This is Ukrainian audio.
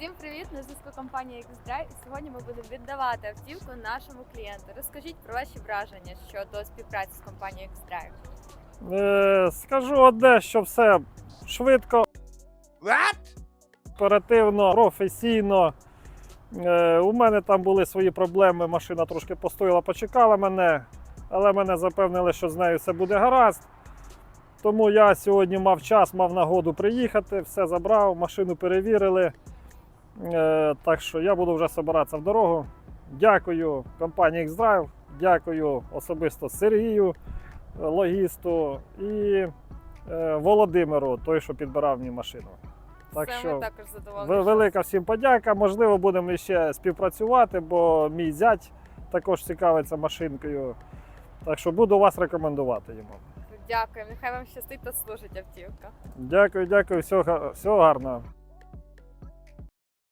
Всім привіт! На зв'язку компанія X-Drive. І сьогодні ми будемо віддавати автівку нашому клієнту. Розкажіть про ваші враження щодо співпраці з компанією X-Drive. Е, скажу одне, що все швидко, оперативно, професійно. Е, у мене там були свої проблеми, машина трошки постояла, почекала мене, але мене запевнили, що з нею все буде гаразд. Тому я сьогодні мав час, мав нагоду приїхати, все забрав, машину перевірили. Е, так що я буду вже збиратися в дорогу. Дякую компанії X-Drive, дякую особисто Сергію, е, логісту і е, Володимиру, той, що підбирав мені машину. Так Це що також задоволені. велика всім подяка. Можливо, будемо ще співпрацювати, бо мій зять також цікавиться машинкою. Так що буду вас рекомендувати йому. Дякую. Нехай вам щастить та служить автівка. Дякую, дякую, всього, всього гарного.